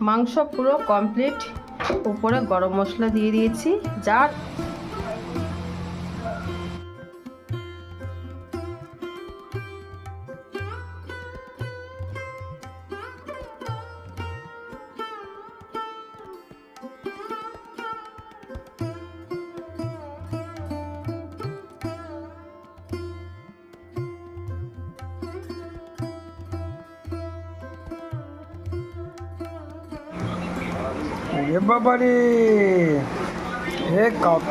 মাংস পুরো কমপ্লিট উপরে গরম মশলা দিয়ে দিয়েছি। যার এ বাবারে। এ কত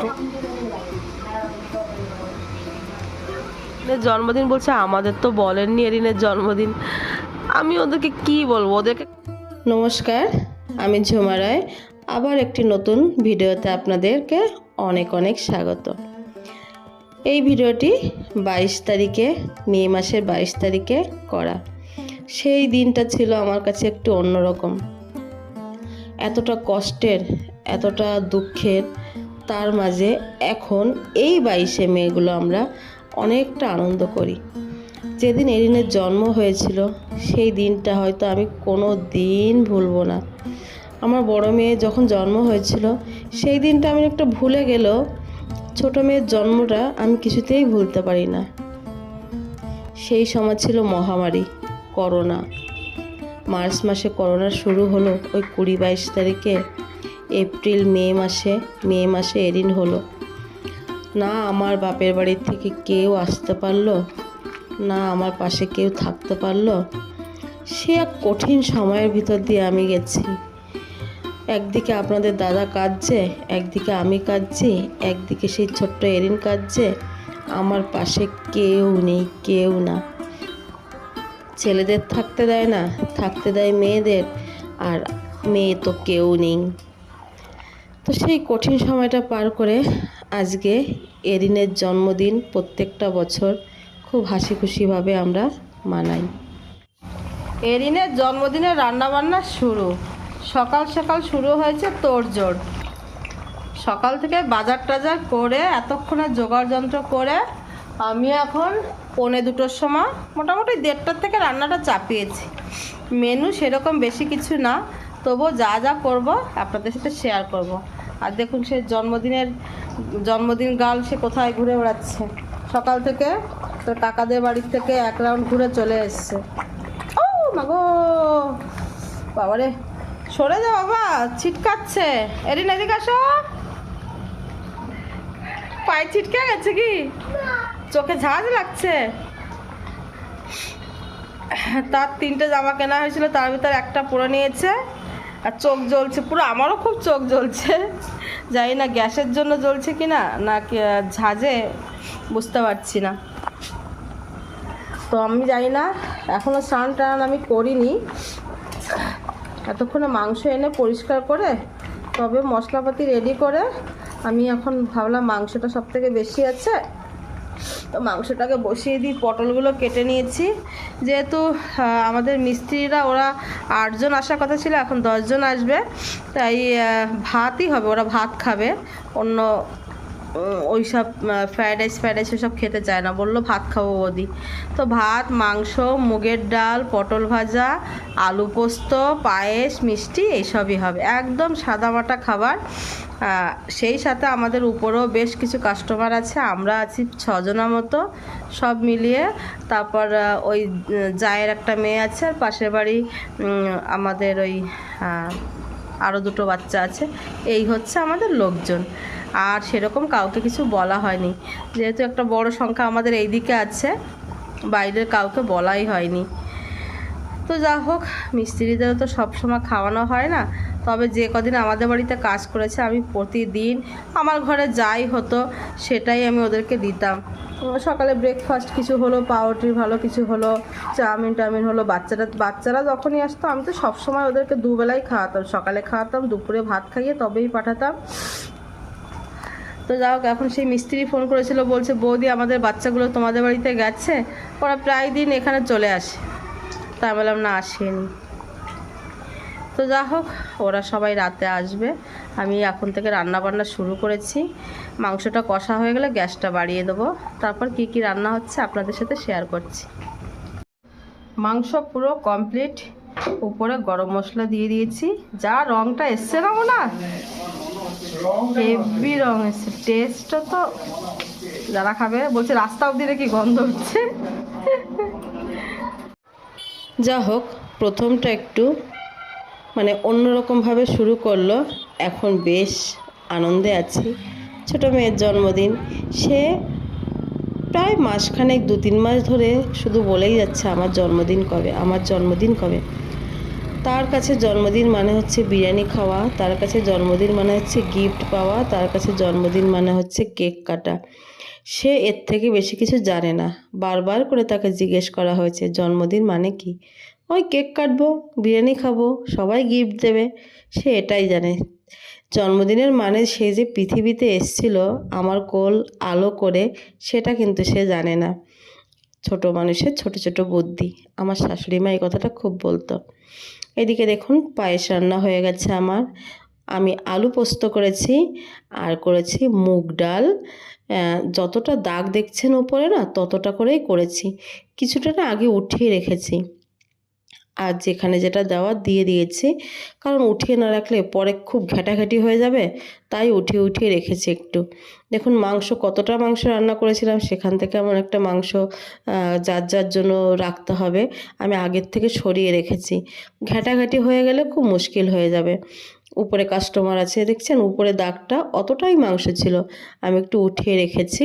এরিনের জন্মদিন বলছে আমাদের তো বলেননি এরিনের জন্মদিন। আমি ওদেরকে কি বলব? ওদেরকে নমস্কার আমি ঝুমা রায়। আবার একটি নতুন ভিডিওতে আপনাদেরকে অনেক অনেক স্বাগত। এই ভিডিওটি বাইশ তারিখে মে মাসের বাইশ তারিখে করা। সেই দিনটা ছিল আমার কাছে একটু অন্যরকম। এতটা কষ্টের, এতটা দুঃখের, তার মাঝে এখন এই বাইশে মেয়েগুলো আমরা অনেকটা আনন্দ করি। যেদিন এরিনের জন্ম হয়েছিল, সেই দিনটা হয়তো আমি কোনো দিন ভুলবো না। আমার বড় মেয়ে যখন জন্ম হয়েছিল, সেই দিনটা আমি একটা ভুলে গেলেও ছোট মেয়ের জন্মটা আমি কিছুতেই ভুলতে পারি না। সেই সময় ছিল মহামারী, করোনা। মার্চ মাসে করোনা শুরু হলো, ওই কুড়ি বাইশ তারিখে এপ্রিল, মে মাসে মে মাসে এরিন হলো। না, আমার বাপের বাড়ির থেকে কেউ আসতে পারল, না, আমার পাশে কেউ থাকতে পারল। সে এক কঠিন সময়ের ভিতর দিয়ে আমি গেছি। একদিকে আপনাদের দাদা কাঁদছে, একদিকে আমি কাঁদছি, একদিকে সেই ছোট্ট এরিন কাঁদছে। আমার পাশে কেউ নেই, কেউ না। ছেলেদের থাকতে দেয় না, থাকতে দেয় মেয়েদের, আর মেয়ে তো কেউ নেই। তো সেই কঠিন সময়টা পার করে আজকে এরিনের জন্মদিন প্রত্যেকটা বছর খুব হাসি খুশিভাবে আমরা মানাই। এরিনের জন্মদিনের রান্নাবান্না শুরু। সকাল সকাল শুরু হয়েছে তোড়জোড়। সকাল থেকে বাজার টাজার করে, এতক্ষণে জোগাড় যন্ত্র করে, আমি এখন পৌনে দুটোর সময় মোটামুটি দেড়টার থেকে রান্নাটা চাপিয়েছি। মেনু সেরকম বেশি কিছু না তবু যা যা করব আপনাদের সাথে শেয়ার করব। আর দেখুন সে জন্মদিনের, জন্মদিন গাল সে কোথায় ঘুরে বেড়াচ্ছে। সকাল থেকে তোর কাকাদের বাড়ির থেকে এক রাউন্ড ঘুরে চলে এসছে। ও মাগো! বাবারে, সরে যা বাবা, ছিটকাচ্ছে। এরিন এদিকে আসো। পায়ে ছিটকে গেছে কি? চোখে ঝাঁজ লাগছে? তার তিনটে জামা কেনা হয়েছিল, তার ভিতর একটা পরে নিয়েছে, আর চোখ জ্বলছে পুরো। আমারও খুব চোখ জ্বলছে। জানি না গ্যাসের জন্য জ্বলছে কি না না ঝাঁজে, বুঝতে পারছি না। তো আমি জানি না এখনও স্নান টান আমি করিনি। এতক্ষণে মাংস এনে পরিষ্কার করে, তবে মশলাপাতি রেডি করে, আমি এখন ভাবলাম মাংসটা সব থেকে বেশি আছে। তো মাংসটাকে বসিয়ে দিই পটলগুলো কেটে নিয়েছি। যেহেতু আমাদের মিস্ত্রিরা, ওরা আটজন আসার কথা ছিল, এখন দশজন আসবে। তাই ভাতই হবে, ওরা ভাত খাবে। অন্য ওই সব ফ্রায়েড রাইস ফ্রায়েড রাইস ওসব খেতে চায় না। বলল, ভাত খাব বৌদি। তো ভাত, মাংস, মুগের ডাল, পটল ভাজা, আলু পোস্ত, পায়েস, মিষ্টি, এইসবই হবে। একদম সাদামাটা খাবার। সেই সাথে আমাদের উপরেও বেশ কিছু কাস্টমার আছে, আমরা আছি ছজনা মতো, সব মিলিয়ে। তারপর ওই জায়ের একটা মেয়ে আছে, আর পাশের বাড়ি আমাদের ওই আরও দুটো বাচ্চা আছে। এই হচ্ছে আমাদের লোকজন। আর সেরকম কাউকে কিছু বলা হয়নি। যেহেতু একটা বড় সংখ্যা আমাদের এই দিকে আছে, বাইরের কাউকে বলাই হয়নি। তো যা হোক, মিস্ত্রিদেরও তো সবসময় খাওয়ানো হয় না। তবে যে কদিন আমাদের বাড়িতে কাজ করেছে, আমি প্রতিদিন আমার ঘরে যাই হতো, সেটাই আমি ওদেরকে দিতাম। সকালে ব্রেকফাস্ট কিছু হলো পাউরুটির ভালো কিছু হলো, চাউমিন টাউমিন হলো, বাচ্চারা বাচ্চারা যখনই আসতো, আমি তো সবসময় ওদেরকে দুবেলাই খাওয়াতাম। সকালে খাওয়াতাম, দুপুরে ভাত খাইয়ে তবেই পাঠাতাম। তো যাই হোক, এখন সেই মিস্ত্রি ফোন করেছিল, বলছে, বৌদি, আমাদের বাচ্চাগুলো তোমাদের বাড়িতে গেছে, ওরা প্রায় দিন এখানে চলে আসে। তা আমি বললাম, না, আসেনি। তো যা হোক, ওরা সবাই রাতে আসবে। আমি এখন থেকে রান্না বান্না শুরু করেছি। মাংসটা কষা হয়ে গেলে গ্যাসটা বাড়িয়ে দেবো। তারপর কি কি রান্না হচ্ছে আপনাদের সাথে শেয়ার করছি। মাংস পুরো কমপ্লিট। উপরে গরম মশলা দিয়ে দিয়েছি। যা রংটা এসছে না না হেভি রং এসছে। টেস্টটা তো যারা খাবে, বলছে রাস্তা অব্দি নাকি গন্ধ হচ্ছে। যা হোক, প্রথমটা একটু মানে অন্যরকমভাবে শুরু করল। এখন বেশ আনন্দে আছি। ছোটো মেয়ের জন্মদিন। সে প্রায় মাসখানেক দু তিন মাস ধরে শুধু বলেই যাচ্ছে, আমার জন্মদিন কবে? আমার জন্মদিন কবে? তার কাছে জন্মদিন মানে হচ্ছে বিরিয়ানি খাওয়া, তার কাছে জন্মদিন মানে হচ্ছে গিফট পাওয়া, তার কাছে জন্মদিন মানে হচ্ছে কেক কাটা। সে এর থেকে বেশি কিছু জানে না। বারবার করে তাকে জিজ্ঞেস করা হয়েছে, জন্মদিন মানে কি? ওই কেক কাটবো, বিরিয়ানি খাব, সবাই গিফট দেবে, সে এটাই জানে। জন্মদিনের মানে সে যে পৃথিবীতে এসছিল, আমার কোল আলো করে, সেটা কিন্তু সে জানে না। ছোট মানুষের ছোট ছোট বুদ্ধি, আমার শাশুড়ি মা এই কথাটা খুব বলতো। এদিকে দেখুন, পায়েস রান্না হয়ে গেছে আমার। আমি আলু পোস্ত করেছি, আর করেছি মুগ ডাল। যতটা দাগ দেখছেন ওপরে না, ততটা করেই করেছি। কিছুটা না আগে উঠিয়ে রেখেছি। আর যেখানে যেটা দেওয়ার দিয়ে দিয়েছি। কারণ উঠিয়ে না রাখলে পরে খুব ঘেটাঘেটি হয়ে যাবে, তাই উঠিয়ে উঠিয়ে রেখেছি একটু। দেখুন, মাংস কতটা মাংস রান্না করেছিলাম, সেখান থেকে আমার একটা মাংস যার যার জন্য রাখতে হবে, আমি আগের থেকে সরিয়ে রেখেছি। ঘেটাঘেটি হয়ে গেলে খুব মুশকিল হয়ে যাবে। উপরে কাস্টমার আছে, দেখছেন? উপরে দাগটা অতটাই মাংস ছিল। আমি একটু উঠিয়ে রেখেছি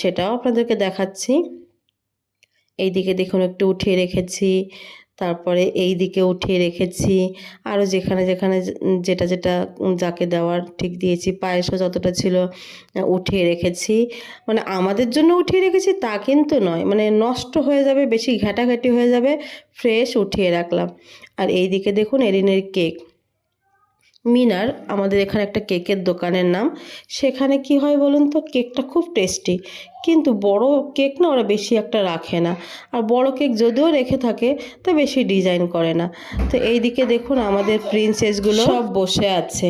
সেটাও আপনাদেরকে দেখাচ্ছি। এইদিকে দেখুন, একটু উঠিয়ে রেখেছি। তারপরে এই দিকে উঠিয়ে রেখেছি। আরও যেখানে যেখানে যেটা যেটা যাকে দেওয়ার ঠিক দিয়েছি। পায়েসও যতটা ছিল উঠিয়ে রেখেছি। মানে আমাদের জন্য উঠিয়ে রেখেছি তা কিন্তু নয়। মানে নষ্ট হয়ে যাবে, বেশি ঘাটাঘাটি হয়ে যাবে, ফ্রেশ উঠিয়ে রাখলাম। আর এই দিকে দেখুন এরিনের কেক। মিনার আমাদের এখানে একটা কেকের দোকানের নাম। সেখানে কি হয় বলুন তো কেকটা খুব টেস্টি। কিন্তু বড় কেক না ওরা বেশি একটা রাখে না। আর বড় কেক যদিও রেখে থাকে তা বেশি ডিজাইন করে না। তো এই দিকে দেখুন আমাদের প্রিন্সেসগুলো সব বসে আছে।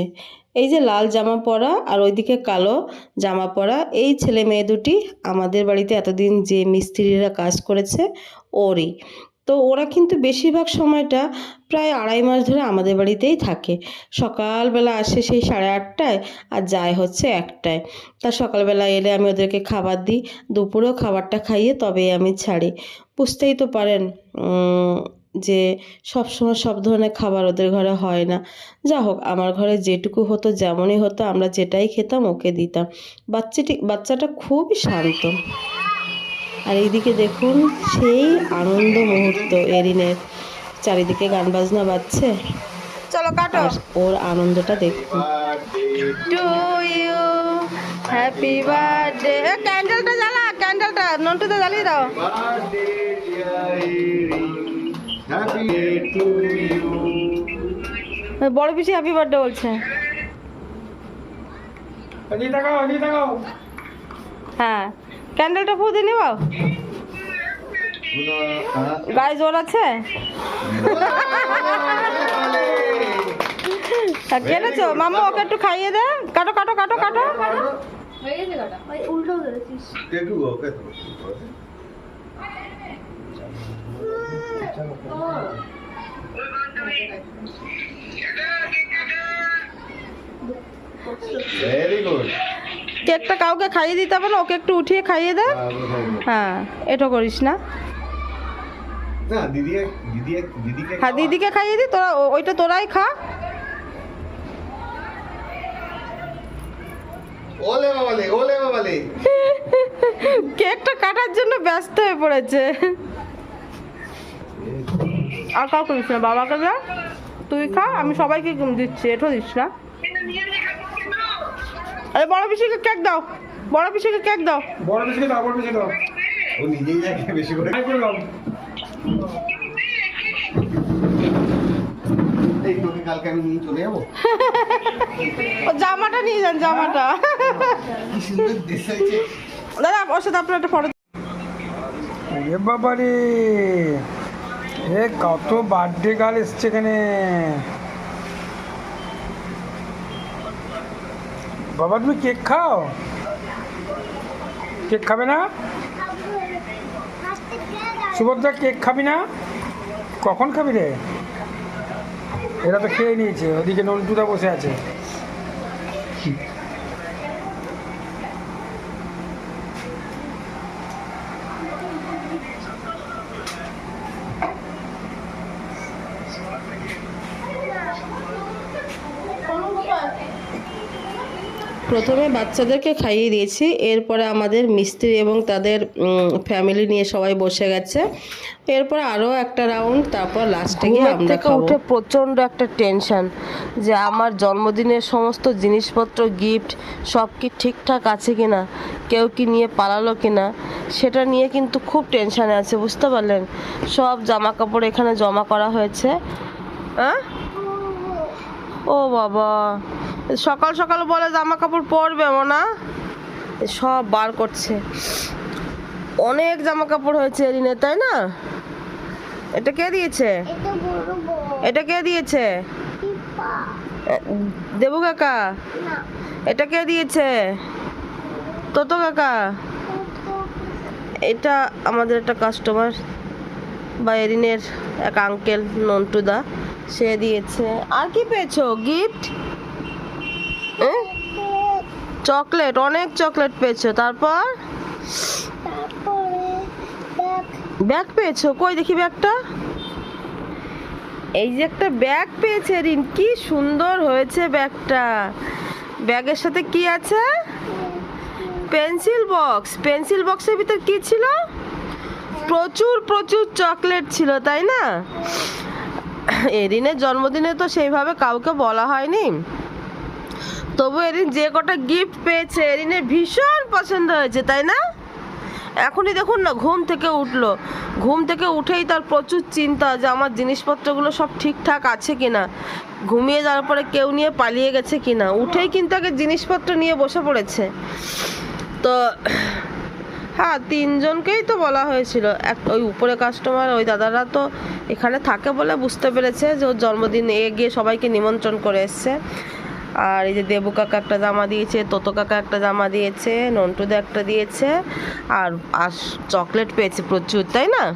এই যে লাল জামা পরা আর ওইদিকে কালো জামা পরা এই ছেলে মেয়ে দুটি আমাদের বাড়িতে এতদিন যে মিস্ত্রিরা কাজ করেছে ওরই। তো ওরা কিন্তু বেশিরভাগ সময়টা প্রায় আড়াই মাস ধরে আমাদের বাড়িতেই থাকে। সকালবেলা আসে সেই সাড়ে আটটায় আর যায় হচ্ছে একটায়। তা সকালবেলা এলে আমি ওদেরকে খাবার দিই, দুপুরেও খাবারটা খাইয়ে তবেই আমি ছাড়ি। বুঝতেই তো পারেন যে সব সময় সব ধরনের খাবার ওদের ঘরে হয় না। যা হোক, আমার ঘরে যেটুকু হতো, যেমনই হতো, আমরা যেটাই খেতাম ওকে দিতাম। বাচ্চাটি বাচ্চাটা খুবই শান্ত। আর এইদিকে দেখুন সেই আনন্দ মুহূর্ত এরিনের। চারিদিকে গান বাজনা বাজছে। চলো কাটো। ওর আনন্দটা দেখুন। টু ইউ হ্যাপি বার্থডে ক্যান্ডেলটা জ্বালা ক্যান্ডেলটা নন্টুতে জ্বালিয়ে দাও. বড় পিসি হ্যাপি বার্থডে বলছে। হ্যাঁ। ক্যান্ডেলটা ফু দিয়ে নিবাও গায়ে জোর আছে? তা কেটেছো মাম্মা ওকে একটু খাইয়ে দে। কাটো কাটো কাটো কাটো। ভেরি গুড কেকটা কাউকে খাইয়ে দিতে হবে না ওকে একটু উঠিয়ে খাইয়ে দে। হ্যাঁ এটা করিস না। হ্যাঁ দিদিকে খাইয়ে দি তোরা ওইটা তোরাই খা। কেকটা কাটার জন্য ব্যস্ত হয়ে পড়েছে। আর কাউকে দিস না বাবাকে দে তুই খা আমি সবাইকে দিচ্ছি এঠো দিস না। আরে বড় পিসিকে কেক দাও। বড় পিসিকে কেক দাও। বড় পিছিয়ে দাও বড় পিছিয়ে দাও। ও নিজেই যাকে বেশি করে হাই করে দাও। এই তোকে কালকে আমি নিয়ে চলে যাব? ও জামাটা নিয়ে যান জামাটা। কি সুন্দর হয়েছে। দাদা ওর সাথে আপনার একটা ফটো এ বাবা রে এ কত বার্থডে গার্ল এসছে এখানে। বাবা, তুমি কেক খাও? কেক খাবে না? সুভদ্রা, কেক খাবি না? কখন খাবি রে? এরা তো খেয়ে নিয়েছে, ওদিকে নন্টুদা বসে আছে। প্রথমে বাচ্চাদেরকে খাইয়ে দিয়েছি। এরপরে আমাদের মিস্ত্রি এবং তাদের ফ্যামিলি নিয়ে সবাই বসে গেছে। এরপরে আরও একটা রাউন্ড তারপর লাস্টে গিয়ে আমরা উঠে প্রচণ্ড একটা টেনশন যে আমার জন্মদিনের সমস্ত জিনিসপত্র গিফট সব কি ঠিকঠাক আছে কি না কেউ কি নিয়ে পালালো কি না সেটা নিয়ে কিন্তু খুব টেনশানে আছে বুঝতে পারলেন? সব জামা কাপড় এখানে জমা করা হয়েছে। হ্যাঁ ও বাবা! সকাল সকাল বলে জামা কাপড় পরবে না সব বার করছে। অনেক জামা কাপড় হয়েছে এরিনে তাই না? এটা কে দিয়েছে? এটা কে দিয়েছে? দেবু কাকা? এটা কে দিয়েছে? তোতো কাকা? এটা আমাদের একটা কাস্টমার বা এরিনের এক আঙ্কেল নন্টুদা সে দিয়েছে। আর কি পেয়েছ? গিফট চকলেট অনেক চকলেট পেয়েছ। তারপর? ব্যাগ পেয়েছ? কই দেখি ব্যাগটা? এই যে একটা ব্যাগ পেয়েছে রিন কি সুন্দর হয়েছে ব্যাগটা। ব্যাগের সাথে কি আছে? Pencil box. পেন্সিল বক্সের ভিতর কি ছিল? প্রচুর প্রচুর চকলেট ছিল তাই না? এরিনের জন্মদিনে তো সেইভাবে কাউকে বলা হয়নি। তবু এদিন যে কটা গিফট পেয়েছে এরিনের ভীষণ পছন্দ হয়েছে, তাই না? এখনই দেখুন না, ঘুম থেকে উঠল। ঘুম থেকে উঠেই তার প্রচুর চিন্তা যে আমার জিনিসপত্রগুলো সব ঠিকঠাক আছে কিনা। ঘুমিয়ে যাওয়ার পরে কেউ নিয়ে পালিয়ে গেছে কিনা। উঠেই কিন্তু আগে জিনিসপত্র নিয়ে বসে পড়েছে। তো হ্যাঁ তিনজনকেই তো বলা হয়েছিল। এক, ওই উপরে কাস্টমার ওই দাদারা তো এখানে থাকে বলে বুঝতে পেরেছে যে ওর জন্মদিন এ গিয়ে সবাইকে নিমন্ত্রণ করে এসছে। আর এই যে দেবু কাকা একটা জামা দিয়েছে, তোতো কাকা একটা জামা দিয়েছে নন্টুদা একটা দিয়েছে, আর আর চকলেট পেয়েছে প্রচুর, তাই না?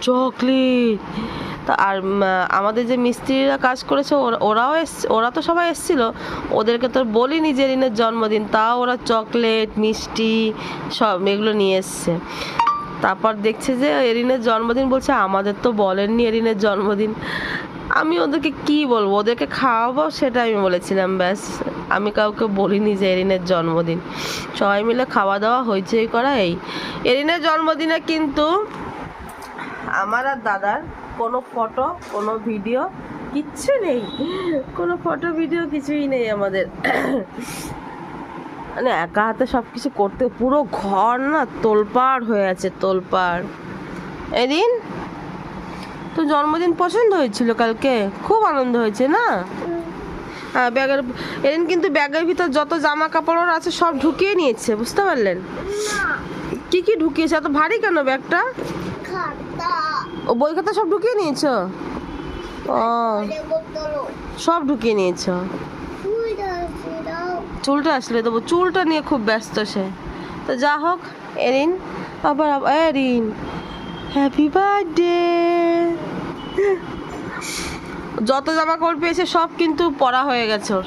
চকলেট! তা আর আমাদের যে মিস্ত্রিরা কাজ করেছে, ওরা- ওরাও এস, ওরা তো সবাই এসেছিল। ওদেরকে তো বলিনি যে রিনের জন্মদিন, তাও ওরা চকলেট, মিষ্টি সব এগুলো নিয়ে এসছে। তারপর দেখছে যে এরিনের জন্মদিন বলছে, আমাদের তো বলেননি এরিনের জন্মদিন। আমি ওদেরকে কি বলব? ওদেরকে খাওয়াবো সেটা আমি বলেছিলাম, ব্যাস। আমি কাউকে বলিনি যে এরিনের জন্মদিন। সবাই মিলে খাওয়া দাওয়া হইচই করা এই এরিনের জন্মদিনে কিন্তু আমার আর দাদার কোনো ফটো, কোনো ভিডিও কিচ্ছু নেই। কোনো ফটো, ভিডিও কিছুই নেই আমাদের। মানে একা হাতে সব কিছু করতে, পুরো ঘর না তোলপাড় হয়ে আছে, তোলপাড়। এদিন তো জন্মদিন পছন্দ হয়েছিল কালকে। খুব আনন্দ হয়েছে, না? হ্যাঁ ব্যাগের, এদিন কিন্তু ব্যাগের ভিতর যত জামা কাপড় আছে সব ঢুকিয়ে নিয়েছে, বুঝতে পারলেন? কি কি ঢুকিয়েছে? এত ভারী কেন ব্যাগটা? ও, বই খাতা সব ঢুকিয়ে নিয়েছো? ও, সব ঢুকিয়ে নিয়েছো? চুলটা আসলে দেবো, চুলটা নিয়ে খুব ব্যস্ত সে। তো যা হোক, এরিন, আবার- এরিন হ্যাপি বার্থডে যত জামা কাপড় পেয়েছে, সব কিন্তু পরা হয়ে গেছে ওর।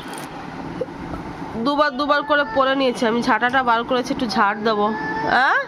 দুবার দুবার করে পরে নিয়েছে। আমি ঝাঁটাটা বার করেছি, একটু ঝাড় দেবো। হ্যাঁ